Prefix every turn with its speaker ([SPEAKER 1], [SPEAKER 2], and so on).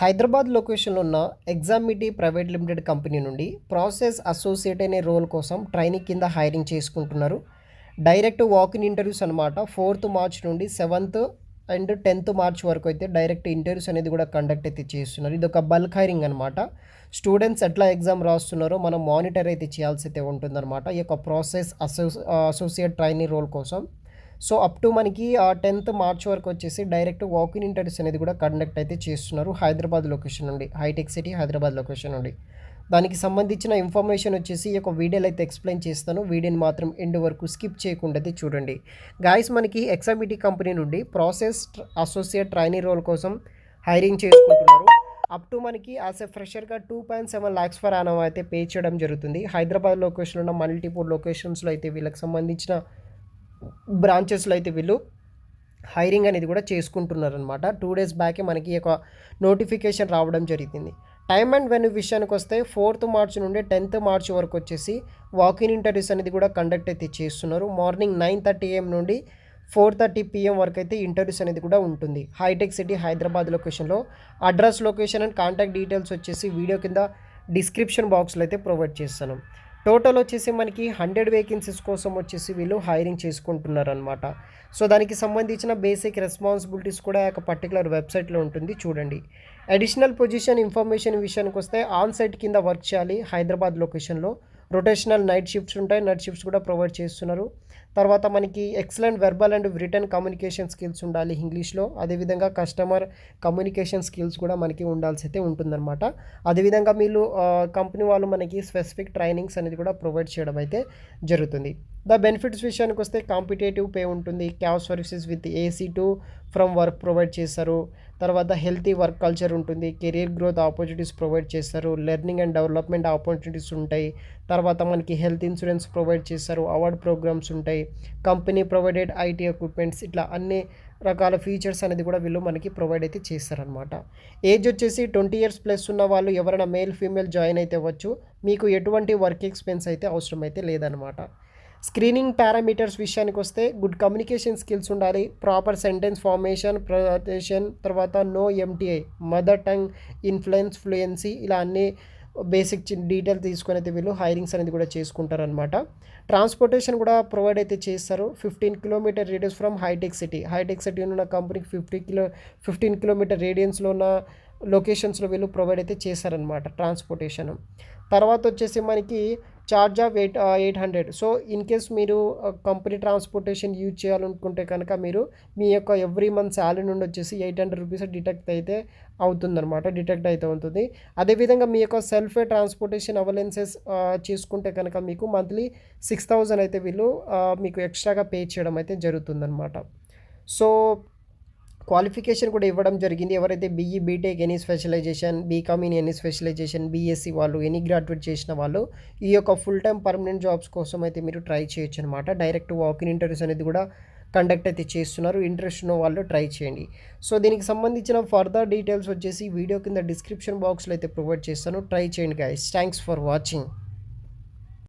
[SPEAKER 1] హైదరాబాద్ లొకేషన్లో ఉన్న ఎగ్జామిటీ ప్రైవేట్ లిమిటెడ్ కంపెనీ నుండి ప్రాసెస్ అసోసియేట్ అనే రోల్ కోసం ట్రైనింగ్ కింద హైరింగ్ చేసుకుంటున్నారు. డైరెక్ట్ వాకిన్ ఇంటర్వ్యూస్ అనమాట ఫోర్త్ మార్చ్ నుండి సెవెంత్ అండ్ టెన్త్ మార్చ్ వరకు అయితే డైరెక్ట్ ఇంటర్వ్యూస్ అనేది కూడా కండక్ట్ అయితే చేస్తున్నారు. ఇది ఒక బల్క్ హైరింగ్ అనమాట స్టూడెంట్స్ ఎట్లా ఎగ్జామ్ రాస్తున్నారో మనం మానిటర్ అయితే చేయాల్సి అయితే ఉంటుందన్నమాట. ఈ యొక్క ప్రాసెస్ అసో అసోసియేట్ ట్రైనింగ్ రోల్ కోసం సో అప్ టు మనకి టెన్త్ మార్చ్ వరకు వచ్చేసి డైరెక్ట్ వాకిన్ ఇంటర్వ్యూస్ అనేది కూడా కండక్ట్ అయితే చేస్తున్నారు హైదరాబాద్ లొకేషన్ నుండి హైటెక్ సిటీ హైదరాబాద్ లొకేషన్ నుండి. దానికి సంబంధించిన ఇన్ఫర్మేషన్ వచ్చేసి ఈ యొక్క వీడియోలో అయితే ఎక్స్ప్లెయిన్ చేస్తాను. వీడియోని మాత్రం ఎండ్ వరకు స్కిప్ చేయకుండా అయితే చూడండి. గాయస్ మనకి ఎక్సామిటీ కంపెనీ నుండి ప్రాసెస్ అసోసియేట్ ట్రైనీ రోల్ కోసం హైరింగ్ చేసుకుంటున్నారు. అప్ టు మనకి as a ఫ్రెషర్గా two point seven lakhs for annum అయితే పే చేయడం జరుగుతుంది. హైదరాబాద్ లొకేషన్లో ఉన్న మల్టిపుల్ లొకేషన్స్లో అయితే వీళ్ళకి సంబంధించిన బ్రాంచెస్లో అయితే వీళ్ళు హైరింగ్ అనేది కూడా చేసుకుంటున్నారనమాట టూ డేస్ బ్యాకే మనకి ఒక నోటిఫికేషన్ రావడం జరిగింది. టైమ్ అండ్ వెన్యూ విషయానికి వస్తే ఫోర్త్ మార్చ్ నుండి టెన్త్ మార్చ్ వరకు వచ్చేసి వాకిన్ ఇంటర్వ్యూస్ అనేది కూడా కండక్ట్ అయితే చేస్తున్నారు. మార్నింగ్ నైన్ థర్టీ ఏఎం నుండి ఫోర్ థర్టీ పిఎం వరకు అయితే ఇంటర్వ్యూస్ అనేది కూడా ఉంటుంది. హైటెక్ సిటీ హైదరాబాద్ లొకేషన్లో address location and contact details వచ్చేసి వీడియో కింద డిస్క్రిప్షన్ బాక్స్లో అయితే ప్రొవైడ్ చేస్తాను. టోటల్ వచ్చేసి మనకి హండ్రెడ్ వేకెన్సీస్ కోసం వచ్చేసి వీళ్ళు హైరింగ్ చేసుకుంటున్నారు అనమాట సో దానికి సంబంధించిన బేసిక్ రెస్పాన్సిబిలిటీస్ కూడా ఒక పర్టికులర్ వెబ్సైట్లో ఉంటుంది చూడండి. అడిషనల్ పొజిషన్ ఇన్ఫర్మేషన్ విషయానికి వస్తే ఆన్ సైట్ కింద వర్క్ చేయాలి హైదరాబాద్ లొకేషన్లో. రొటేషనల్ నైట్ షిఫ్ట్స్ ఉంటాయి నైట్ షిఫ్ట్స్ కూడా ప్రొవైడ్ చేస్తున్నారు. తర్వాత మనకి excellent verbal and written communication skills ఉండాలి ఇంగ్లీష్లో అదేవిధంగా కస్టమర్ కమ్యూనికేషన్ స్కిల్స్ కూడా మనకి ఉండాల్సి అయితే ఉంటుందన్నమాట. అదేవిధంగా మీరు కంపెనీ వాళ్ళు మనకి స్పెసిఫిక్ ట్రైనింగ్స్ అనేది కూడా ప్రొవైడ్ చేయడం అయితే జరుగుతుంది. ద బెనిఫిట్స్ విషయానికి వస్తే కాంపిటేటివ్ పే ఉంటుంది. Cab services with AC to from work provide చేస్తారు. తర్వాత హెల్తీ వర్క్ కల్చర్ ఉంటుంది. కెరీర్ గ్రోత్ ఆపర్చునిటీస్ ప్రొవైడ్ చేస్తారు. లెర్నింగ్ అండ్ డెవలప్మెంట్ ఆపర్చునిటీస్ ఉంటాయి. తర్వాత మనకి హెల్త్ ఇన్సూరెన్స్ ప్రొవైడ్ చేస్తారు. అవార్డ్ ప్రోగ్రామ్స్ ఉంటాయి. కంపెనీ ప్రొవైడెడ్ ఐటీ ఎక్విప్మెంట్స్ ఇట్లా అన్ని రకాల ఫీచర్స్ అనేది కూడా వీళ్ళు మనకి ప్రొవైడ్ అయితే చేస్తారనమాట ఏజ్ వచ్చేసి ట్వంటీ ఇయర్స్ ప్లస్ ఉన్న వాళ్ళు ఎవరైనా మేల్ ఫీమేల్ జాయిన్ అయితే అవ్వచ్చు. మీకు ఎటువంటి వర్క్ ఎక్స్పెన్స్ అయితే అవసరం అయితే లేదనమాట స్క్రీనింగ్ పారామీటర్స్ విషయానికి వస్తే గుడ్ కమ్యూనికేషన్ స్కిల్స్ ఉండాలి. ప్రాపర్ సెంటెన్స్ ఫార్మేషన్ ప్రొటేషన్ తర్వాత no MTI mother tongue influence fluency ఇలా అన్ని బేసిక్ డీటెయిల్ తీసుకొని అయితే వీళ్ళు హైరింగ్స్ అనేది కూడా చేసుకుంటారనమాట ట్రాన్స్పోర్టేషన్ కూడా ప్రొవైడ్ అయితే చేస్తారు. Fifteen kilometre radius from hitech city. Hitech city ఉన్న కంపెనీకి ఫిఫ్టీ కిలో ఫిఫ్టీన్ కిలోమీటర్ రేడియన్స్లో ఉన్న లొకేషన్స్లో వీళ్ళు ప్రొవైడ్ అయితే చేశారనమాట ట్రాన్స్పోర్టేషన్. తర్వాత వచ్చేసి మనకి charge of eight eight hundred. So in case మీరు కంపెనీ ట్రాన్స్పోర్టేషన్ యూజ్ చేయాలనుకుంటే కనుక మీరు మీ యొక్క ఎవ్రీ మంత్ శాలరీ నుండి వచ్చేసి ఎయిట్ హండ్రెడ్ రూపీస్ డిటెక్ట్ అయితే అవుతుందన్నమాట డిటెక్ట్ అయితే ఉంటుంది. అదేవిధంగా మీ యొక్క సెల్ఫ్ ట్రాన్స్పోర్టేషన్ అవలెన్సెస్ చేసుకుంటే కనుక మీకు మంత్లీ సిక్స్ థౌజండ్ అయితే వీళ్ళు మీకు ఎక్స్ట్రాగా పే చేయడం అయితే జరుగుతుందన్నమాట. సో క్వాలిఫికేషన్ కూడా ఇవ్వడం జరిగింది. ఎవరైతే BE BTech any specialisation BCom in any specialisation BSc వాళ్ళు ఎనీ గ్రాడ్యుయేట్ చేసిన వాళ్ళు ఈ యొక్క ఫుల్ టైం పర్మనెంట్ జాబ్స్ కోసం అయితే మీరు ట్రై చేయొచ్చు అనమాట డైరెక్ట్ వాకిన్ ఇంటర్వ్యూస్ అనేది కూడా కండక్ట్ అయితే చేస్తున్నారు. ఇంట్రెస్ట్ ఉన్న వాళ్ళు ట్రై చేయండి. సో దీనికి సంబంధించిన ఫర్దర్ డీటెయిల్స్ వచ్చేసి వీడియో కింద డిస్క్రిప్షన్ బాక్స్లో అయితే ప్రొవైడ్ చేస్తాను. ట్రై చేయండి గైస్ థ్యాంక్స్ ఫర్ వాచింగ్